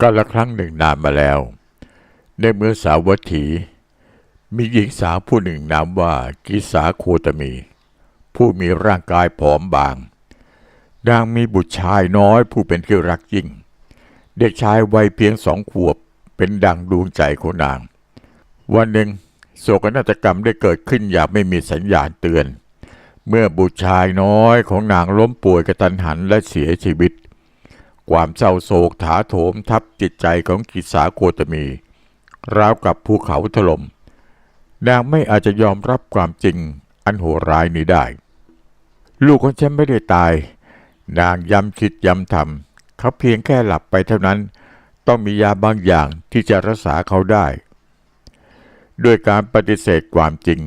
ก็ละครั้งหนึ่งนานมาแล้ว ในเมืองสาวัตถี มีหญิงสาวผู้หนึ่งนามว่ากิสาโคตมี ผู้มีร่างกายผอมบางนางมีบุตรชายน้อยผู้เป็นที่รักยิ่ง เด็กชายวัยเพียงสองขวบเป็นดังดวงใจของนาง วันหนึ่งโศกนาฏกรรมได้เกิดขึ้นอย่างไม่มีสัญญาณเตือน เมื่อบุตรชายน้อยของนางล้มป่วยกระตันหันและเสียชีวิต ความเศร้าโศกถาโถมทับจิตใจของกิสาโคตมี ราวกับภูเขาถล่มนางไม่อาจจะยอมรับความจริงอันโหดร้ายนี้ได้ ลูกของฉันไม่ได้ตาย นางย้ำคิดย้ำทำเขาเพียงแค่หลับไปเท่านั้น ต้องมียาบางอย่างที่จะรักษาเขาได้ด้วยการปฏิเสธความจริง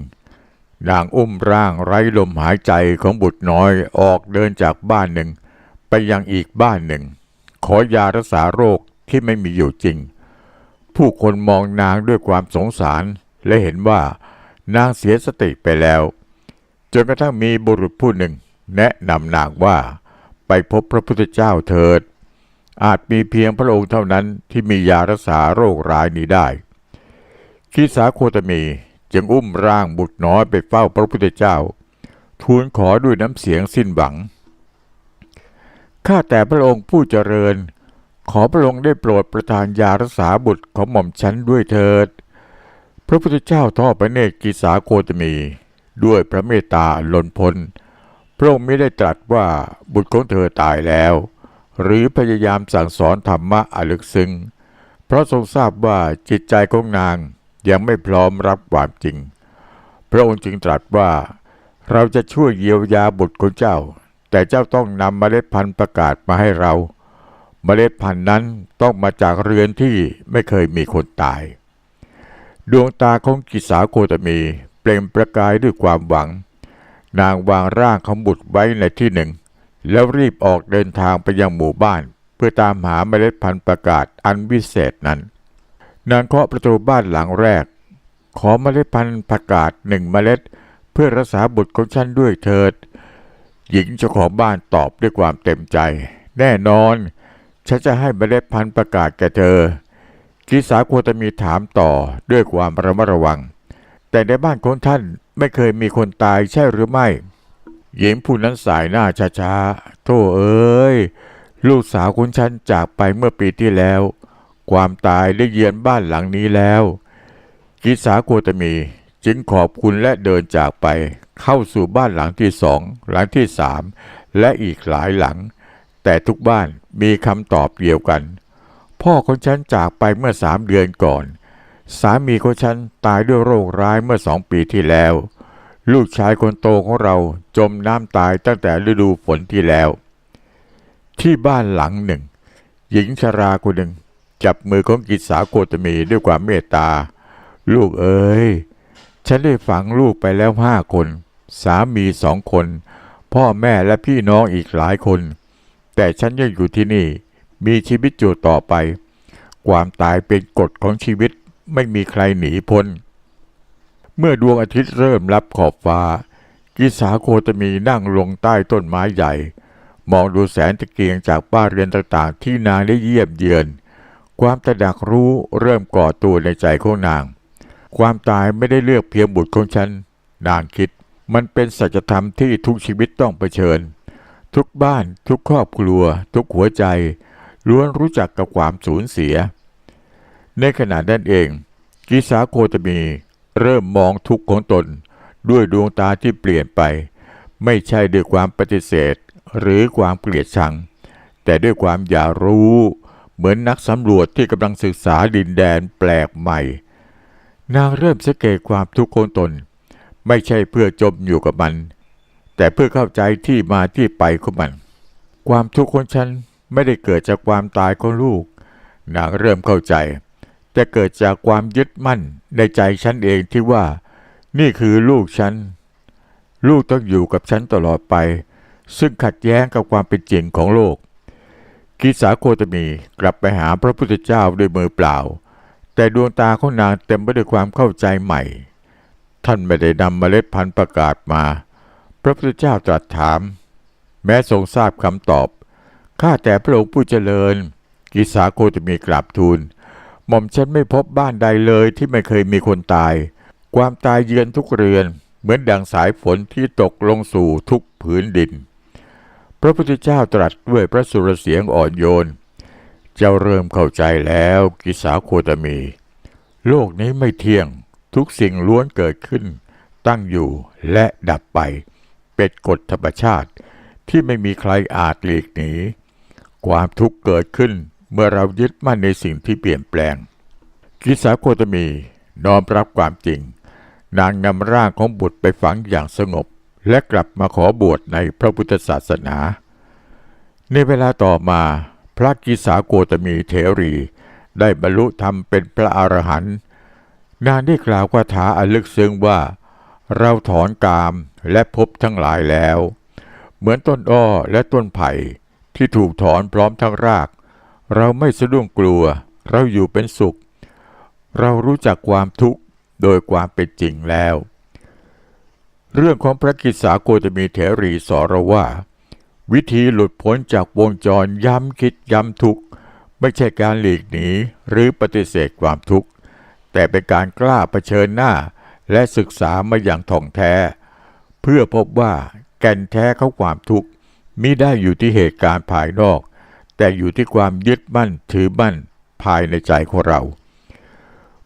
นางอุ้มร่างไร้ลมหายใจของบุตรน้อยออกเดินจากบ้านหนึ่ง ไปยังอีกบ้านหนึ่ง ขอยารักษาโรคที่ไม่มีอยู่จริง ผู้คนมองนางด้วยความสงสารและเห็นว่านางเสียสติไปแล้ว จนกระทั่งมีบุรุษผู้หนึ่ง แนะนำนางว่าไปพบพระพุทธเจ้าเถิด อาจมีเพียงพระองค์เท่านั้นที่มียารักษาโรคร้ายนี้ได้คิสาโคตมีจึงอุ้มร่างบุตรน้อยไปเฝ้าพระพุทธเจ้า ทูลขอด้วยน้ำเสียงสิ้นหวัง ข้าแต่พระองค์ผู้เจริญ ขอพระองค์ได้โปรดประทานยารักษาบุตรของหม่อมฉันด้วยเถิด พระพุทธเจ้าทอดพระเนตรกิสาโคตมี ด้วยพระเมตตาล้นพ้น พระองค์ไม่ได้ตรัสว่าบุตรของเธอตายแล้ว หรือพยายามสั่งสอนธรรมะอลึกซึ้ง เพราะทรงทราบว่าจิตใจของนางยังไม่พร้อมรับความจริง พระองค์จึงตรัสว่าเราจะช่วยเยียวยาบุตรของเจ้า แต่เจ้าต้องนำเมล็ดพันธุ์ประกาศมาให้เรา เมล็ดพันธุ์นั้นต้องมาจากเรือนที่ไม่เคยมีคนตาย ดวงตาของกิสาโคตมี เปล่งประกายด้วยความหวัง นางวางร่างของบุตรไว้ในที่หนึ่ง แล้วรีบออกเดินทางไปยังหมู่บ้าน เพื่อตามหาเมล็ดพันธุ์ประกาศอันวิเศษนั้น นางเคาะประตูบ้านหลังแรก ขอเมล็ดพันธุ์ประกาศหนึ่งเมล็ด เพื่อรักษาบุตรของฉันด้วยเถิด หญิงเจ้าของบ้านตอบด้วยความเต็มใจ แน่นอน ฉันจะให้เมล็ดพันธุ์ประกาศแก่เธอกิสาโคตมีถามต่อด้วยความระมัดระวัง แต่ในบ้านของท่านไม่เคยมีคนตายใช่หรือไม่ หญิงผู้นั้นสายหน้าช้าๆโธ่เอ้ย ลูกสาวคุณฉันจากไปเมื่อปีที่แล้ว ความตายได้เยือนบ้านหลังนี้แล้ว กิสาโคตมีจึงขอบคุณและเดินจากไป เข้าสู่บ้านหลังที่สองหลังที่สามและอีกหลายหลัง แต่ทุกบ้านมีคำตอบเดียวกัน พ่อของฉันจากไปเมื่อสามเดือนก่อน สามีของฉันตายด้วยโรคร้ายเมื่อสองปีที่แล้ว ลูกชายคนโตของเราจมน้ำตายตั้งแต่ฤดูฝนที่แล้ว ที่บ้านหลังหนึ่ง หญิงชราคนหนึ่ง จับมือของกิสาโคตมีด้วยความเมตตา ลูกเอ๋ยฉันได้ฝังลูกไปแล้วห้าคน สามีสองคน พ่อแม่และพี่น้องอีกหลายคน แต่ฉันยังอยู่ที่นี่ มีชีวิตอยู่ต่อไป ความตายเป็นกฎของชีวิตไม่มีใครหนีพ้น เมื่อดวงอาทิตย์เริ่มรับขอบฟ้า กิสาโคตมีนั่งลงใต้ต้นไม้ใหญ่ มองดูแสงตะเกียงจากบ้านเรือนต่างๆ ที่นางได้เยี่ยมเยือน ความตระหนักรู้เริ่มก่อตัวในใจของนาง ความตายไม่ได้เลือกเพียงบุตรของฉัน นางคิด มันเป็นสัจธรรมที่ทุกชีวิตต้องเผชิญ ทุกบ้านทุกครอบครัว ทุกหัวใจ ล้วนรู้จักกับความสูญเสีย ในขณะนั้นเอง กิสาโคตมี เริ่มมองทุกข์ของตน ด้วยดวงตาที่เปลี่ยนไป ไม่ใช่ด้วยความปฏิเสธ หรือความเกลียดชัง แต่ด้วยความอยากรู้เหมือนนักสำรวจที่กำลังศึกษาดินแดนแปลกใหม่ นางเริ่มสังเกตความทุกข์ของตน ไม่ใช่เพื่อจมอยู่กับมัน แต่เพื่อเข้าใจที่มาที่ไปของมัน ความทุกข์ของฉันไม่ได้เกิดจากความตายของลูกนางเริ่มเข้าใจ แต่เกิดจากความยึดมั่นในใจฉันเองที่ว่า นี่คือลูกฉัน ลูกต้องอยู่กับฉันตลอดไป ซึ่งขัดแย้งกับความเป็นจริงของโลก กิสาโคตมีกลับไปหาพระพุทธเจ้าด้วยมือเปล่า แต่ดวงตาของนางเต็มไปด้วยความเข้าใจใหม่ ท่านไม่ได้นำเมล็ดพันธุ์ประกาศมา พระพุทธเจ้าตรัสถาม แม้ทรงทราบคำตอบ ข้าแต่พระองค์ผู้เจริญ กิสาโคตมีกราบทูล หม่อมฉันไม่พบบ้านใดเลยที่ไม่เคยมีคนตาย ความตายเยือนทุกเรือน เหมือนดังสายฝนที่ตกลงสู่ทุกผืนดิน พระพุทธเจ้าตรัสด้วยพระสุรเสียงอ่อนโยน เจ้าเริ่มเข้าใจแล้วกิสาโคตมี โลกนี้ไม่เที่ยง ทุกสิ่งล้วนเกิดขึ้น ตั้งอยู่และดับไป เป็นกฎธรรมชาติ ที่ไม่มีใครอาจหลีกหนี ความทุกข์เกิดขึ้นเมื่อเรายึดมั่นในสิ่งที่เปลี่ยนแปลง กิสาโคตมีน้อมรับความจริง นางนำร่างของบุตรไปฝังอย่างสงบ และกลับมาขอบวชในพระพุทธศาสนา ในเวลาต่อมาพระกิสาโกตมีเถรี ได้บรรลุธรรมเป็นพระอรหันต์ นางได้กล่าวคาถาอันลึกซึ้งว่า เราถอนกามและพบทั้งหลายแล้ว เหมือนต้นอ้อและต้นไผ่ที่ถูกถอนพร้อมทั้งราก เราไม่สะดุ้งกลัว เราอยู่เป็นสุข เรารู้จักความทุกข์โดยความเป็นจริงแล้ว เรื่องของพระกิสาโกตมีเถรีสอนเราว่า วิธีหลุดพ้นจากวงจรย้ำคิดย้ำทุกข์ ไม่ใช่การหลีกหนีหรือปฏิเสธความทุกข์ แต่เป็นการกล้าเผชิญหน้า และศึกษามาอย่างท่องแท้ เพื่อพบว่าแก่นแท้ของความทุกข์มิได้อยู่ที่เหตุการณ์ภายนอก แต่อยู่ที่ความยึดมั่นถือมั่นภายในใจของเรา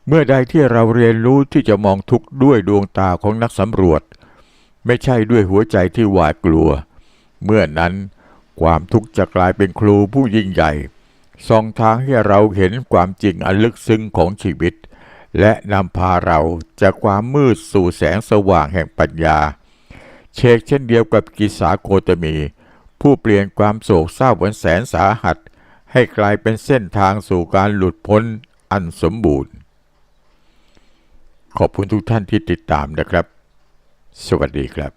เมื่อใดที่เราเรียนรู้ที่จะมองทุกข์ด้วยดวงตาของนักสำรวจ ไม่ใช่ด้วยหัวใจที่หวาดกลัว เมื่อนั้นความทุกข์จะกลายเป็นครูผู้ยิ่งใหญ่ส่องทางให้เราเห็นความจริงอันลึกซึ้งของชีวิต และนำพาเราจากความมืดสู่แสงสว่างแห่งปัญญา เชกเช่นเดียวกับกิสาโคตมี ผู้เปลี่ยนความโศกเศร้าบนแสนสาหัส ให้กลายเป็นเส้นทางสู่การหลุดพ้นอันสมบูรณ์ ขอบคุณทุกท่านที่ติดตามนะครับ สวัสดีครับ